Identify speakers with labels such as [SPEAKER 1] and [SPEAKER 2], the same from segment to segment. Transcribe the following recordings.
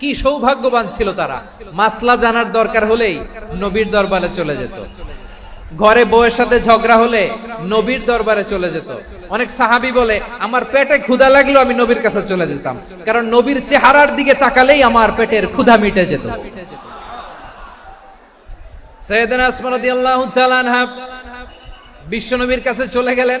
[SPEAKER 1] কি সৌভাগ্যবান ছিল তারা মাসলা জানার দরকার হলেই নবীর দরবারে চলে যেত ঘরে বউয়ের সাথে ঝগড়া হলে নবীর দরবারে চলে যেত অনেক সাহাবি বলে আমার পেটে ক্ষুধা লাগলো আমি নবীর কাছে চলে যেতাম কারণ নবীর চেহারার দিকে তাকালেই আমার পেটের ক্ষুধা মিটে যেত সৈয়দনা ওসমান রাদিয়াল্লাহু তাআলা বিশ্বনবীর কাছে চলে গেলেন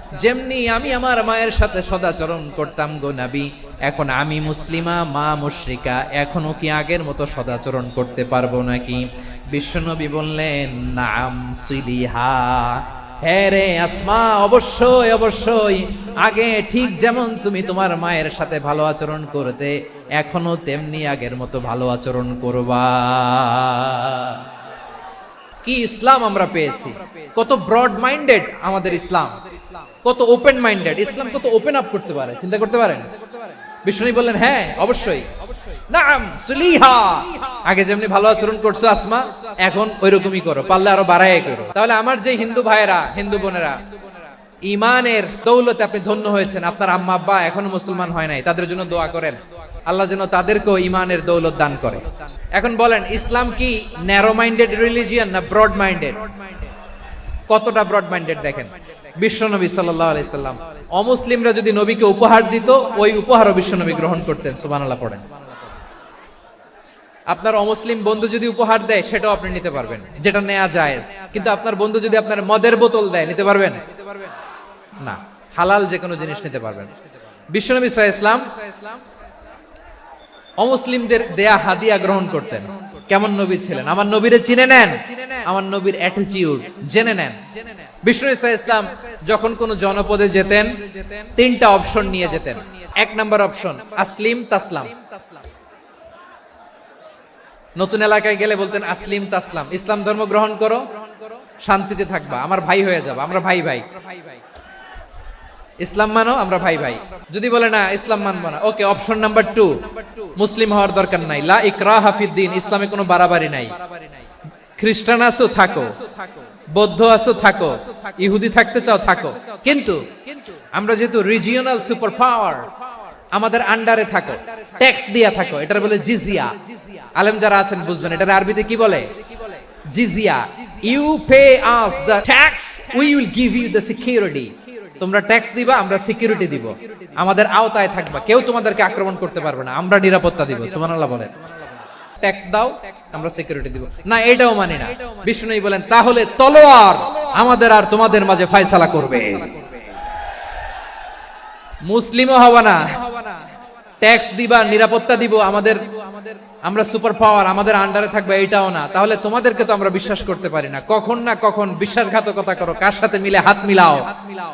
[SPEAKER 1] যেমনি আমি আমার মায়ের সাথে সদাচরণ করতাম গো নাবি এখন আমি মুসলিমা মা মুশ্রিকা এখনও কি আগের মতো সদাচরণ করতে পারবো নাকি বিশ্বনবী বললেন নাম সিলিহা হ্যাঁ রে আসমা অবশ্যই অবশ্যই আগে ঠিক যেমন তুমি তোমার মায়ের সাথে ভালো আচরণ করতে এখনো তেমনি আগের মতো ভালো আচরণ করবা কি ইসলাম আমরা পেয়েছি কত ব্রড মাইন্ডেড আমাদের ইসলাম কত ওপেন মাইন্ডেড ইসলাম কত ওপেন আপ করতে পারে চিন্তা করতে পারেন বিষ্ণু বললেন হ্যাঁ অবশ্যই নাম সুলিহা আগে যেমনি ভালো আচরণ করছো আসমা এখন করো পারলে আরো বাড়াই করো তাহলে আমার যে হিন্দু ভাইয়েরা হিন্দু বোনেরা ইমানের দৌলতে আপনি ধন্য হয়েছেন আপনার আম্মা আব্বা এখনো মুসলমান হয় নাই তাদের জন্য দোয়া করেন আল্লাহ যেন তাদেরকেও ইমানের দৌলত দান করে এখন বলেন ইসলাম কি narrow minded religion no broad minded কতটা ব্রড মাইন্ডেড দেখেন বিশ্বনবী সাল্লাহ আলি সাল্লাম অমুসলিমরা যদি নবীকে উপহার দিত ওই উপহারও বিশ্বনবী গ্রহণ করতেন সুবানাল্লাহ পড়েন আপনার অমুসলিম বন্ধু যদি উপহার দেয় সেটাও আপনি নিতে পারবেন যেটা নেয়া যায় কিন্তু আপনার বন্ধু যদি আপনার মদের বোতল দেয় নিতে পারবেন না হালাল যে কোনো জিনিস নিতে পারবেন বিশ্বনবী সাহা ইসলাম অমুসলিমদের দেয়া হাদিয়া গ্রহণ করতেন কেমন নবী ছিলেন আমার নবীরে চিনে নেন আমার নবীর অ্যাটিচিউড জেনে নেন বিষ্ণু ইসা ইসলাম যখন কোন জনপদে যেতেন তিনটা অপশন নিয়ে যেতেন এক নাম্বার অপশন আসলিম তাসলাম নতুন এলাকায় গেলে বলতেন আসলিম তাসলাম ইসলাম ধর্ম গ্রহণ করো শান্তিতে থাকবা আমার ভাই হয়ে যাবো আমরা ভাই ভাই ইসলাম মানো আমরা ভাই ভাই যদি বলে না ইসলাম মানবো না ওকে অপশন নাম্বার টু মুসলিম হওয়ার দরকার নাই লা ইকরা হাফিদ্দিন ইসলামে কোনো বাড়াবাড়ি নাই খ্রিস্টান আসো থাকো বৌদ্ধ আসো থাকো ইহুদি থাকতে চাও থাকো কিন্তু আমরা যেহেতু রিজিওনাল সুপার পাওয়ার আমাদের আন্ডারে থাকো ট্যাক্স দিয়া থাকো এটার বলে জিজিয়া আলেম যারা আছেন বুঝবেন এটার আরবিতে কি বলে জিজিয়া you pay us the tax we will give you the security তোমরা ট্যাক্স দিবা আমরা সিকিউরিটি দিব আমাদের আওতায় থাকবা কেউ তোমাদেরকে আক্রমণ করতে পারবে না আমরা নিরাপত্তা দিব সুমানাল্লাহ বলেন ট্যাক্স দাও আমরা সিকিউরিটি দিব না এটাও মানি না বিষ্ণু বলেন তাহলে তলোয়ার আমাদের আর তোমাদের মাঝে ফায়সালা করবে মুসলিমও হবে না ট্যাক্স দিবা নিরাপত্তা দিব আমাদের আমরা সুপার পাওয়ার আমাদের আন্ডারে থাকবে এটাও না তাহলে তোমাদেরকে তো আমরা বিশ্বাস করতে পারি না কখন না কখন বিশ্বাসঘাতকতা করো কার সাথে মিলে হাত মিলাও হাত মিলাও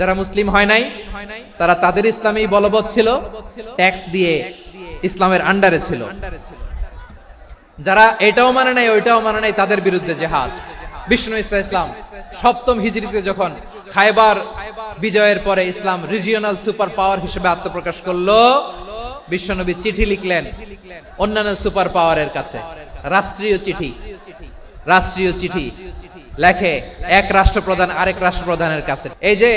[SPEAKER 1] যারা মুসলিম হয় নাই তারা তাদের ইসলামেই বলবৎ ছিল ট্যাক্স দিয়ে ইসলামের আন্ডারে ছিল যারা এটাও মানে নাই ওইটাও মানে নাই তাদের বিরুদ্ধে জেহাদ বিষ্ণু ইসলা ইসলাম সপ্তম হিজড়িতে যখন খাইবার বিজয়ের পরে ইসলাম রিজিয়নাল সুপার পাওয়ার হিসেবে আত্মপ্রকাশ করলো বিশ্বনবী চিঠি লিখলেন অন্যান্য সুপার পাওয়ারের কাছে রাষ্ট্রীয় চিঠি রাষ্ট্রীয় চিঠি লেখে এক রাষ্ট্রপ্রধান আরেক রাষ্ট্রপ্রধানের কাছে এই যে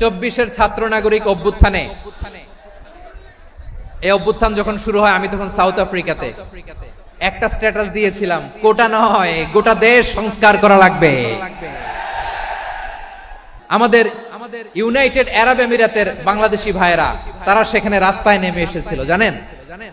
[SPEAKER 1] চব্বিশের ছাত্র নাগরিক অভ্যুত্থানে এই অভ্যুত্থান যখন শুরু হয় আমি তখন সাউথ আফ্রিকাতে একটা স্ট্যাটাস দিয়েছিলাম কোটা নয় গোটা দেশ সংস্কার করা লাগবে আমাদের আমাদের ইউনাইটেড আরব আমিরাতের বাংলাদেশি ভাইরা তারা সেখানে রাস্তায় নেমে এসেছিল জানেন জানেন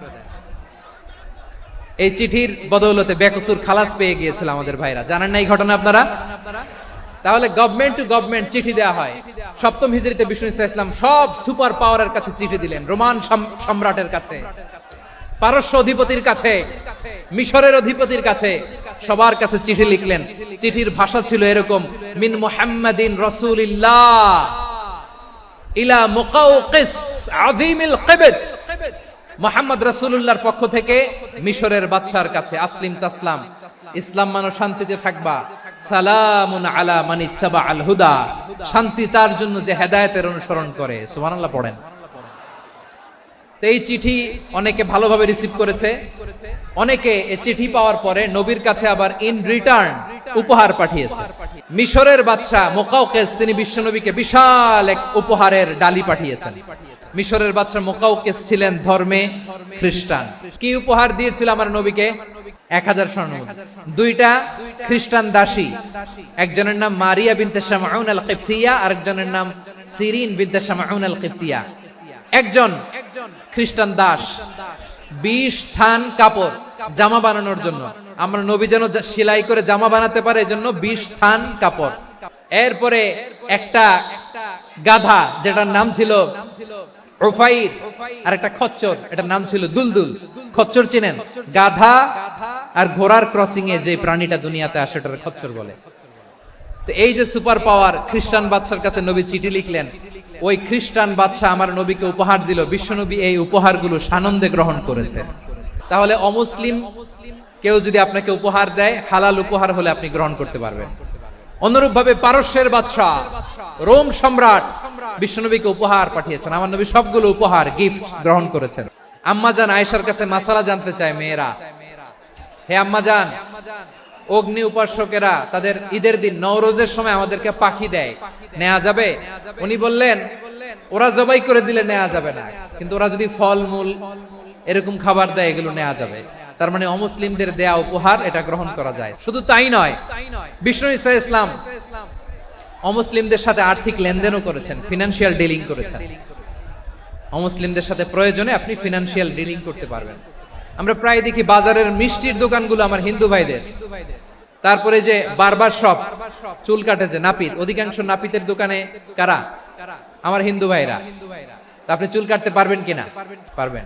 [SPEAKER 1] এই চিঠির বদৌলতে বেকসুর খালাস পেয়ে গিয়েছিল আমাদের ভাইরা জানেন না এই ঘটনা আপনারা তাহলে গভর্নমেন্ট টু গভর্নমেন্ট চিঠি দেওয়া হয় সপ্তম হিজড়িতে বিষ্ণু ইসলাম সব সুপার পাওয়ারের কাছে চিঠি দিলেন রোমান সম্রাটের কাছে পারস্য অধিপতির কাছে মিশরের অধিপতির কাছে সবার কাছে চিঠি লিখলেন চিঠির ভাষা ছিল এরকম মিন মুহাম্মাদিন রাসূলিল্লাহ ইলা মুকাউকিস আযীমিল কিবত মোহাম্মদ রাসুল্লাহর পক্ষ থেকে মিশরের বাদশার কাছে আসলিম তাসলাম ইসলাম মানো শান্তিতে থাকবা শান্তি তার জন্য যে অনুসরণ করে পড়েন এই চিঠি অনেকে ভালোভাবে রিসিভ করেছে অনেকে এই চিঠি পাওয়ার পরে নবীর কাছে আবার ইন রিটার্ন উপহার পাঠিয়েছে মিশরের বাদশাহ মোকাউকেস তিনি বিশ্বনবীকে বিশাল এক উপহারের ডালি পাঠিয়েছেন মিশরের বাদশা মোকাউকেস ছিলেন ধর্মে খ্রিস্টান কি উপহার দিয়েছিল আমার নবীকে এক হাজার স্বর্ণ দুইটা খ্রিস্টান দাসী একজনের নাম মারিয়া বিনতে শামাউন আল কিপ্তিয়া আরেকজনের নাম সিরিন বিনতে শামাউন আল কিপ্তিয়া একজন খ্রিস্টান দাস বিশ থান কাপড় জামা বানানোর জন্য আমরা নবী যেন সেলাই করে জামা বানাতে পারে এজন্য বিশ থান কাপড় এরপরে একটা গাধা যেটার নাম ছিল ওফাইদ আর একটা খচ্চর এটার নাম ছিল দুলদুল খচ্চর চেনেন গাধা আর ঘোড়ার ক্রসিং এ যে প্রাণীটা দুনিয়াতে আসে এটার খচ্চর বলে তো এই যে সুপার পাওয়ার খ্রিস্টান বাদশার কাছে নবী চিঠি লিখলেন ওই খ্রিস্টান বাদশাহ আমার নবীকে উপহার দিল বিশ্বনবী এই উপহারগুলো সানন্দে গ্রহণ করেছে তাহলে অমুসলিম কেউ যদি আপনাকে উপহার দেয় হালাল উপহার হলে আপনি গ্রহণ করতে পারবেন অনুরূপভাবে পারস্যের বাদশাহ রোম সম্রাট বিশ্বনবীকে উপহার পাঠিয়েছেন আমার নবী সবগুলো উপহার গিফট গ্রহণ করেছেন আম্মা জান আয়েশার কাছে মাসালা জানতে চায় মেয়েরা হে আম্মা জান অগ্নি উপাসকেরা তাদের ঈদের দিন নওরোজের সময় আমাদেরকে পাখি দেয় নেওয়া যাবে উনি বললেন ওরা জবাই করে দিলে নেওয়া যাবে না কিন্তু ওরা যদি ফল মূল এরকম খাবার দেয় এগুলো নেওয়া যাবে তার মানে অমুসলিমদের দেয়া উপহার এটা গ্রহণ করা যায় শুধু তাই নয় বিষ্ণু ইসা ইসলাম অমুসলিমদের সাথে আর্থিক লেনদেনও করেছেন ফিনান্সিয়াল ডিলিং করেছেন অমুসলিমদের সাথে প্রয়োজনে আপনি ফিনান্সিয়াল ডিলিং করতে পারবেন আমরা প্রায় দেখি বাজারের মিষ্টির দোকানগুলো আমার হিন্দু ভাইদের তারপরে যে বারবার সব চুল কাটে যে নাপিত অধিকাংশ নাপিতের দোকানে কারা আমার হিন্দু ভাইরা আপনি চুল কাটতে পারবেন কিনা পারবেন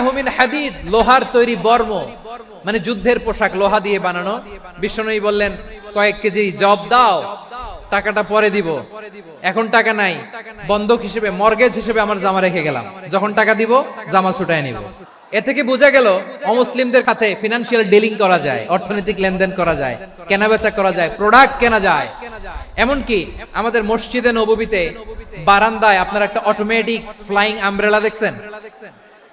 [SPEAKER 1] আহমিন হাদিদ লোহার তৈরি বর্ম মানে যুদ্ধের পোশাক লোহা দিয়ে বানানো বিষ্ণনই বললেন কয়েক কেজি জব দাও টাকাটা পরে দিব এখন টাকা নাই বন্ধক হিসেবে মর্গেজ হিসেবে আমার জামা রেখে গেলাম যখন টাকা দিব জামা ছুটায় নিব এ থেকে বোঝা গেল অমুসলিমদের খাতে ফিনান্সিয়াল ডিলিং করা যায় অর্থনৈতিক লেনদেন করা যায় কেনাবেচা করা যায় প্রোডাক্ট কেনা যায় এমনকি আমাদের মসজিদে নবীতে বারান্দায় আপনারা একটা অটোমেটিক ফ্লাইং আমব্রেলা দেখছেন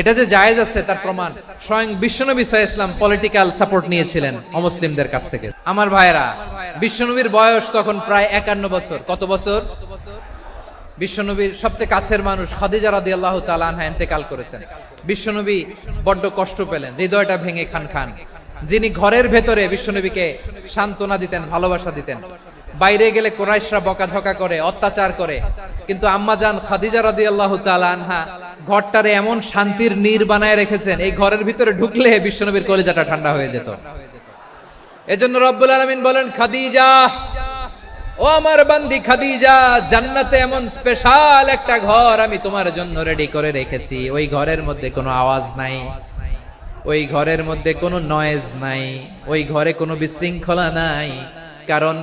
[SPEAKER 1] এটা যে জায়েজ আছে তার প্রমাণ স্বয়ং বিশ্বনবী সাহ ইসলাম পলিটিক্যাল সাপোর্ট নিয়েছিলেন অমুসলিমদের কাছ থেকে আমার ভাইরা বিশ্বনবীর বয়স তখন প্রায় একান্ন বছর কত বছর বিশ্বনবীর সবচেয়ে কাছের মানুষ খাদিজা রাদি আল্লাহ তালা এতেকাল করেছেন বিশ্বনবী বড্ড কষ্ট পেলেন হৃদয়টা ভেঙে খান খান যিনি ঘরের ভেতরে বিশ্বনবীকে সান্ত্বনা দিতেন ভালোবাসা দিতেন বাইরে গেলে কোরাইশরা বকাঝকা করে অত্যাচার করে কিন্তু আম্মা যান খাদিজা রাদি আল্লাহ চালানহা ঘরটারে এমন শান্তির নীর বানায় রেখেছেন এই ঘরের ভিতরে ঢুকলে বিশ্বনবীর কলেজাটা ঠান্ডা হয়ে যেত এজন্য রব্বুল আলমিন বলেন খাদিজা ও আমার বান্দি খাদিজা জান্নাতে এমন স্পেশাল একটা ঘর আমি তোমার জন্য রেডি করে রেখেছি ওই ঘরের মধ্যে কোনো আওয়াজ নাই ওই ঘরের মধ্যে কোনো নয়েজ নাই ওই ঘরে কোনো বিশৃঙ্খলা নাই কারণ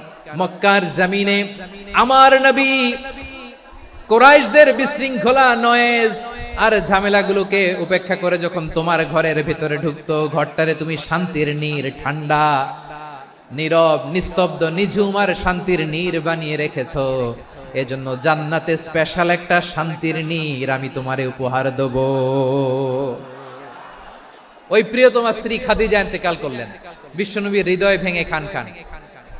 [SPEAKER 1] মক্কার জামিনে আমার নবী কোরাইশদের বিশৃঙ্খলা নয়েজ আর ঝামেলাগুলোকে উপেক্ষা করে যখন তোমার ঘরের ভিতরে ঢুকতো ঘরটারে তুমি শান্তির নীর ঠান্ডা নীরব নিস্তব্ধ নিঝুম আর শান্তির নীর বানিয়ে রেখেছ এজন্য জান্নাতে স্পেশাল একটা শান্তির নীর আমি তোমারে উপহার দেব ওই প্রিয়তমা স্ত্রী খাদিজা ইন্তেকাল করলেন বিশ্বনবীর হৃদয় ভেঙে খান খান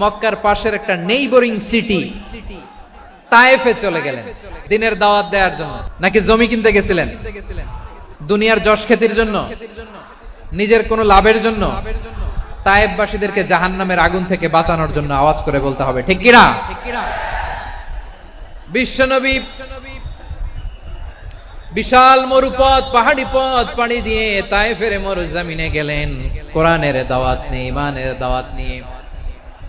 [SPEAKER 1] মক্কার পাশের একটা নেইবরিং সিটি তায়েফে চলে গেলেন দিনের দাওয়াত দেওয়ার জন্য নাকি জমি কিনতে গেছিলেন দুনিয়ার যশ খ্যাতির জন্য নিজের কোনো লাভের জন্য তায়েববাসীদেরকে জাহান নামের আগুন থেকে বাঁচানোর জন্য আওয়াজ করে বলতে হবে ঠিক কি না বিশ্বনবী বিশাল মরুপথ পাহাড়ি পথ পাড়ি দিয়ে তায়েফের মরু জমিনে গেলেন কোরআনের দাওয়াত নিয়ে ইমানের দাওয়াত নিয়ে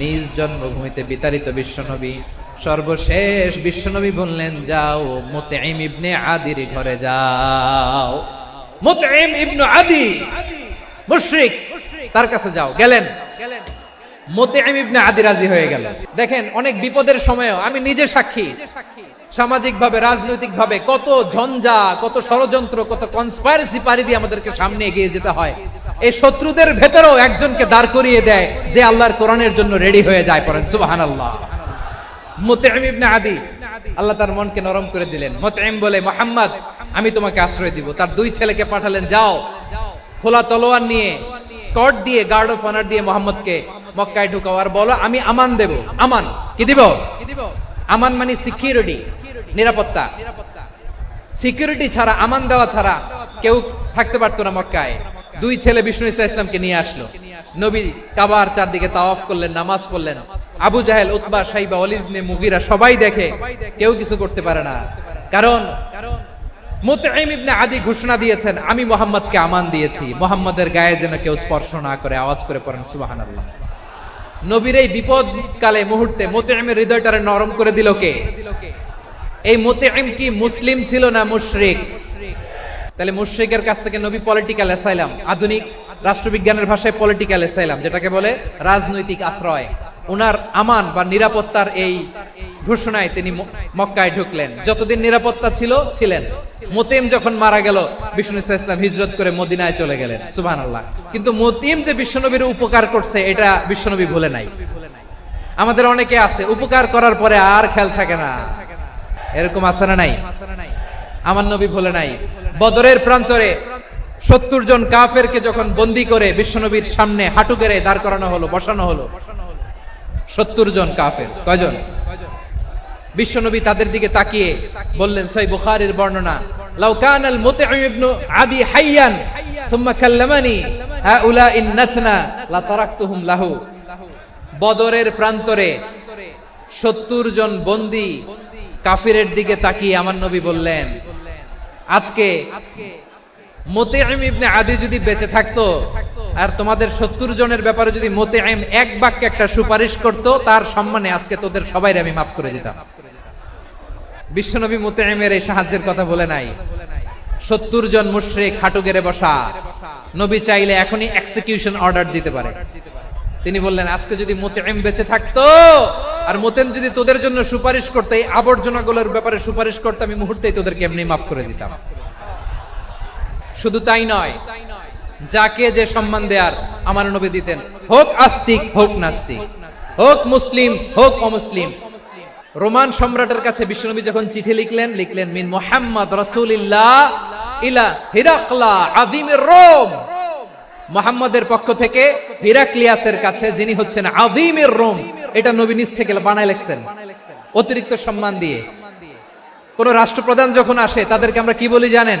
[SPEAKER 1] নিজ জন্মভূমিতে বিতাড়িত বিশ্বনবী সর্বশেষ বিশ্বনবী বললেন যাও মোতে ইবনে আদির ঘরে যাও মোতে ইবনু আদি মুশ্রিক তার কাছে যাও গেলেন গেলেন ইবনে হয়ে গেল দেখেন অনেক বিপদের সময়ও আমি নিজে সাক্ষী কত ঝঞ্ঝা কত ষড়যন্ত্র কত পারি দিয়ে আমাদেরকে সামনে এগিয়ে যেতে হয় এই শত্রুদের ভেতরেও একজনকে দাঁড় করিয়ে দেয় যে আল্লাহর কোরআনের জন্য রেডি হয়ে যায় পরেন সুবাহ আল্লাহ মোতেম ইবনে আদি আল্লাহ তার মনকে নরম করে দিলেন মোতেম বলে মোহাম্মদ আমি তোমাকে আশ্রয় দিব তার দুই ছেলেকে পাঠালেন যাও খোলা তলোয়ার নিয়ে স্কট দিয়ে গার্ড অফ অনার দিয়ে মোহাম্মদকে মক্কায় ঢুকাও আর বলো আমি আমান দেব আমান কি দিব আমান মানে সিকিউরিটি নিরাপত্তা সিকিউরিটি ছাড়া আমান দেওয়া ছাড়া কেউ থাকতে পারতো না মক্কায় দুই ছেলে বিষ্ণু ইসা ইসলামকে নিয়ে আসলো নবী কাবার চারদিকে তাওয়াফ করলেন নামাজ পড়লেন আবু জাহেল উতবা সাইবা অলিদনে মুগিরা সবাই দেখে কেউ কিছু করতে পারে না কারণ আদি ঘোষণা দিয়েছেন আমি মোহাম্মদকে আমান দিয়েছি মোহাম্মদের গায়ে যেন কেউ স্পর্শ না করে আওয়াজ করে পড়েন সুবাহান আল্লাহ নবীর এই বিপদকালে মুহূর্তে মোতেমের হৃদয়টারে নরম করে দিল কে এই মোতেম কি মুসলিম ছিল না মুশ্রিক তাহলে মুশ্রিকের কাছ থেকে নবী পলিটিক্যাল এসাইলাম আধুনিক রাষ্ট্রবিজ্ঞানের ভাষায় পলিটিক্যাল এসাইলাম যেটাকে বলে রাজনৈতিক আশ্রয় ওনার আমান বা নিরাপত্তার এই ঘোষণায় তিনি মক্কায় ঢুকলেন যতদিন নিরাপত্তা ছিল ছিলেন মতিম যখন মারা গেল বিষ্ণু ইসলাম হিজরত করে মদিনায় চলে গেলেন সুবাহ আল্লাহ কিন্তু মতিম যে বিশ্বনবীর উপকার করছে এটা বিশ্বনবী ভুলে নাই আমাদের অনেকে আছে উপকার করার পরে আর খেল থাকে না এরকম আসানা নাই আমার নবী ভুলে নাই বদরের প্রান্তরে সত্তর জন কাফেরকে যখন বন্দি করে বিশ্বনবীর সামনে হাঁটু গেড়ে দাঁড় করানো হলো বসানো হলো সত্তর জন কাফের কয়জন বিশ্বনবী তাদের দিকে তাকিয়ে বললেন সই বুখারের বর্ণনা লাউকান আল মোতে ইবনু আদি হাইয়ান সুম্মা কাল্লামানি হাউলা লা তারাকতুহুম লাহু বদরের প্রান্তরে সত্তর জন বন্দী কাফিরের দিকে তাকিয়ে আমার নবী বললেন আজকে মোতেআম ইবনে আদি যদি বেঁচে থাকতো আর তোমাদের সত্তর জনের ব্যাপারে যদি এক বাক্যে একটা সুপারিশ করত তার সম্মানে আজকে তোদের সবাই আমি মাফ করে দিতাম এই সাহায্যের কথা বলে নাই সত্তর জন হাঁটু গেড়ে বসা নবী চাইলে এখনই এক্সিকিউশন অর্ডার দিতে পারে তিনি বললেন আজকে যদি মোতেম বেঁচে থাকতো আর মোতেম যদি তোদের জন্য সুপারিশ করতে এই গুলোর ব্যাপারে সুপারিশ করতে আমি মুহূর্তেই তোদেরকে এমনি মাফ করে দিতাম শুধু তাই নয় যাকে যে সম্মান দেয়ার আমার নবী দিতেন হোক আস্তিক হোক নাস্তিক হোক মুসলিম হোক অমুসলিম রোমান সম্রাটের কাছে বিশ্বনবী যখন চিঠি লিখলেন লিখলেন মিন মোহাম্মদ রসুলিল্লাহ ইলা হিরাকলা আদিমের রোম মোহাম্মদের পক্ষ থেকে হিরাক্লিয়াসের কাছে যিনি হচ্ছেন আদিমের রোম এটা নবী নিজ থেকে বানায় লেখছেন অতিরিক্ত সম্মান দিয়ে কোন রাষ্ট্রপ্রধান যখন আসে তাদেরকে আমরা কি বলি জানেন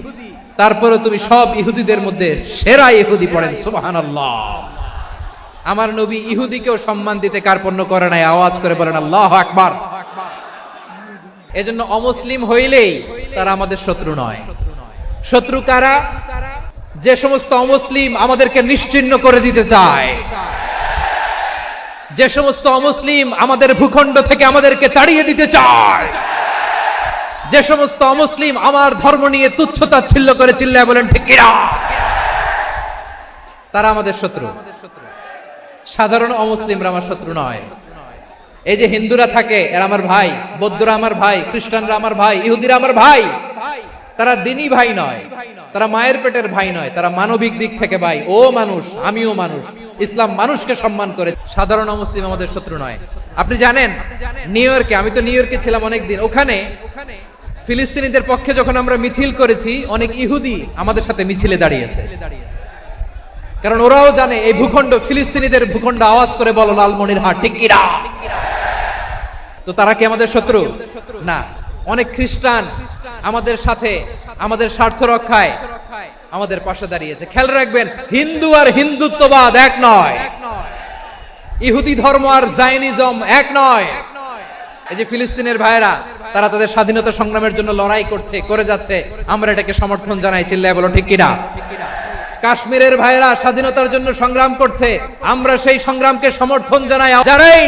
[SPEAKER 1] তারপরে তুমি সব ইহুদিদের মধ্যে সেরা ইহুদি পড়েন সুবাহান আমার নবী ইহুদিকেও সম্মান দিতে কার্পণ্য করে নাই আওয়াজ করে বলেন আল্লাহ আকবার এজন্য অমুসলিম হইলেই তারা আমাদের শত্রু নয় শত্রু কারা যে সমস্ত অমুসলিম আমাদেরকে নিশ্চিন্ন করে দিতে চায় যে সমস্ত অমুসলিম আমাদের ভূখণ্ড থেকে আমাদেরকে তাড়িয়ে দিতে চায় যে সমস্ত অমুসলিম আমার ধর্ম নিয়ে তুচ্ছতা ছিল্ল করে চিল্লায় বলেন ঠিক তারা আমাদের শত্রু সাধারণ অমুসলিমরা আমার শত্রু নয় এই যে হিন্দুরা থাকে এরা আমার ভাই বৌদ্ধরা আমার ভাই খ্রিস্টানরা আমার ভাই ইহুদিরা আমার ভাই তারা দিনই ভাই নয় তারা মায়ের পেটের ভাই নয় তারা মানবিক দিক থেকে ভাই ও মানুষ আমিও মানুষ ইসলাম মানুষকে সম্মান করে সাধারণ অমুসলিম আমাদের শত্রু নয় আপনি জানেন নিউ ইয়র্কে আমি তো নিউ ইয়র্কে ছিলাম অনেকদিন ওখানে ওখানে ফিলিস্তিনিদের পক্ষে যখন আমরা মিছিল করেছি অনেক ইহুদি আমাদের সাথে মিছিলে দাঁড়িয়েছে কারণ ওরাও জানে এই ভূখণ্ড ফিলিস্তিনিদের ভূখণ্ড আওয়াজ করে বলো লালমনির হাট টিকিরা তো তারা কি আমাদের শত্রু না অনেক খ্রিস্টান আমাদের সাথে আমাদের স্বার্থ রক্ষায় আমাদের পাশে দাঁড়িয়েছে খেয়াল রাখবেন হিন্দু আর হিন্দুত্ববাদ এক নয় ইহুদি ধর্ম আর জাইনিজম এক নয় এই যে ফিলিস্তিনের ভাইরা তারা তাদের স্বাধীনতা সংগ্রামের জন্য লড়াই করছে করে যাচ্ছে আমরা এটাকে সমর্থন জানাই চিল্লায় বলো ঠিক কিনা কাশ্মীরের ভাইরা স্বাধীনতার জন্য সংগ্রাম করছে আমরা সেই সংগ্রামকে সমর্থন জানাই যারাই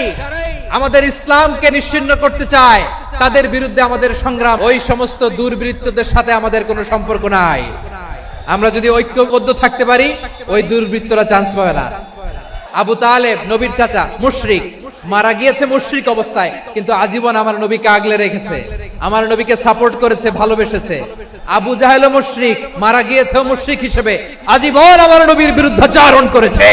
[SPEAKER 1] আমাদের ইসলামকে নিশ্চিন্ন করতে চায় তাদের বিরুদ্ধে আমাদের সংগ্রাম ওই সমস্ত দুর্বৃত্তদের সাথে আমাদের কোনো সম্পর্ক নাই আমরা যদি ঐক্যবদ্ধ থাকতে পারি ওই দুর্বৃত্তরা চান্স পাবে না আবু তালেব নবীর চাচা মুশরিক মারা গিয়েছে মুশ্রিক অবস্থায় কিন্তু আজীবন আমার নবীকে আগলে রেখেছে আমার নবীকে সাপোর্ট করেছে ভালোবেসেছে আবু জাহেল মুশ্রিক মারা গিয়েছে মুশ্রিক হিসেবে আজীবন আমার নবীর বিরুদ্ধে চারণ করেছে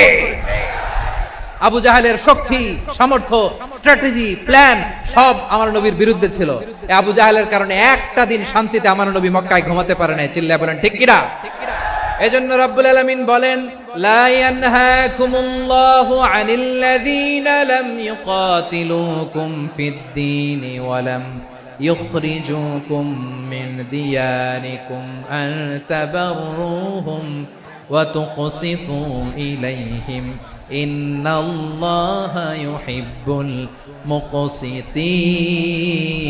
[SPEAKER 1] আবু জাহেলের শক্তি সামর্থ্য স্ট্র্যাটেজি প্ল্যান সব আমার নবীর বিরুদ্ধে ছিল আবু জাহেলের কারণে একটা দিন শান্তিতে আমার নবী মক্কায় ঘুমাতে পারে নাই চিল্লা বলেন ঠিক কিনা ঠিক কিনা এজন্য রব্বুল আলমিন বলেন لا ينهاكم الله عن الذين لم يقاتلوكم في الدين ولم يخرجوكم من دياركم أن تبروهم وتقسطوا إليهم إن الله يحب المقسطين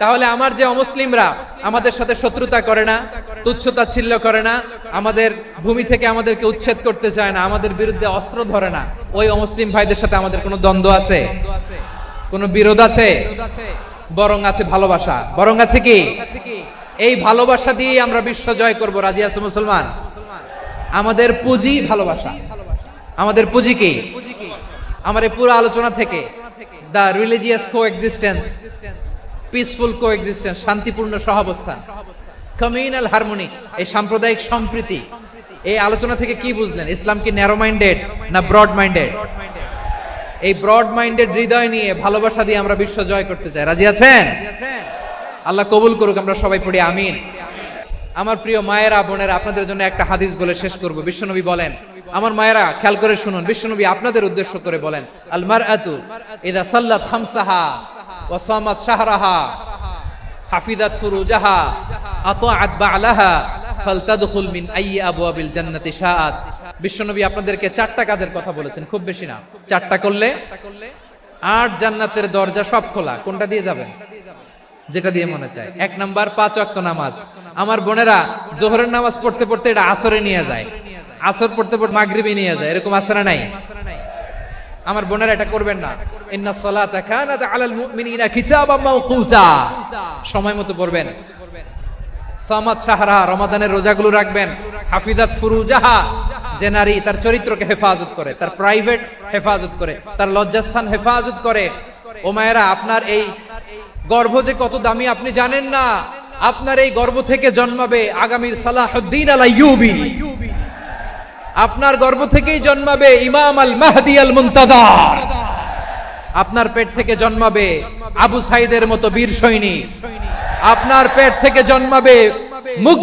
[SPEAKER 1] তাহলে আমার যে অমুসলিমরা আমাদের সাথে শত্রুতা করে না তুচ্ছতা ছিল্ল করে না আমাদের ভূমি থেকে আমাদেরকে উচ্ছেদ করতে চায় না আমাদের বিরুদ্ধে অস্ত্র ধরে না ওই অমুসলিম ভাইদের সাথে আমাদের কোনো দ্বন্দ্ব আছে কোনো বিরোধ আছে বরং আছে ভালোবাসা বরং আছে কি এই ভালোবাসা দিয়ে আমরা বিশ্ব জয় করবো রাজি আছে মুসলমান আমাদের পুঁজি ভালোবাসা আমাদের পুঁজি কি আমার এই পুরো আলোচনা থেকে the religious coexistence peaceful coexistence শান্তিপূর্ণ সহাবস্থান কমিউনাল হারমোনি এই সাম্প্রদায়িক সম্প্রীতি এই আলোচনা থেকে কি বুঝলেন ইসলাম কি ন্যারো মাইন্ডেড না ব্রড মাইন্ডেড এই ব্রড মাইন্ডেড হৃদয় নিয়ে ভালোবাসা দিয়ে আমরা বিশ্ব জয় করতে চাই রাজি আছেন আল্লাহ কবুল করুক আমরা সবাই পড়ি আমিন আমার প্রিয় মায়েরা বোনেরা আপনাদের জন্য একটা হাদিস বলে শেষ করব বিশ্বনবী বলেন আমার মায়েরা খেয়াল করে শুনুন বিশ্বনবী আপনাদের উদ্দেশ্য করে বলেন আলমার আতু এদা সাল্লাহ খামসাহা ওসামাত শাহরাহা হাফিদাত ফুরুজাহা আতাআত বালাহা ফালতাদখুল মিন আই আবওয়াবিল জান্নাতি শাআত বিশ্বনবী আপনাদেরকে চারটা কাজের কথা বলেছেন খুব বেশি না চারটা করলে আট জান্নাতের দরজা সব খোলা কোনটা দিয়ে যাবেন যেটা দিয়ে মনে চায় এক নাম্বার পাঁচ অক্ত নামাজ আমার বোনেরা জোহরের নামাজ পড়তে পড়তে এটা আসরে নিয়ে যায় আসর পড়তে পড়তে মাগরিবে নিয়ে যায় এরকম আসরে নাই আমার বোনেরা এটা করবেন না ইন্না সালাতা কানাত আলাল মুমিনিনা কিতাবাম মাওকুতা সময় মতো পড়বেন সামাদ সাহরা রমাদানের রোজাগুলো রাখবেন হাফিজাত ফুরুজাহা যে নারী তার চরিত্রকে হেফাজত করে তার প্রাইভেট হেফাজত করে তার লজ্জাস্থান হেফাজত করে ও মায়েরা আপনার এই গর্ভ যে কত দামি আপনি জানেন না আপনার এই গর্ভ থেকে জন্মাবে আগামীর সালাহদ্দিন আলাইবি আপনার গর্ভ থেকেই জন্মাবে ইমাম আল মাহাদি আল মুন্তাদার আপনার পেট থেকে জন্মাবে আবু সাইদের মতো বীর সৈনিক আপনার পেট থেকে জন্মাবে মুখ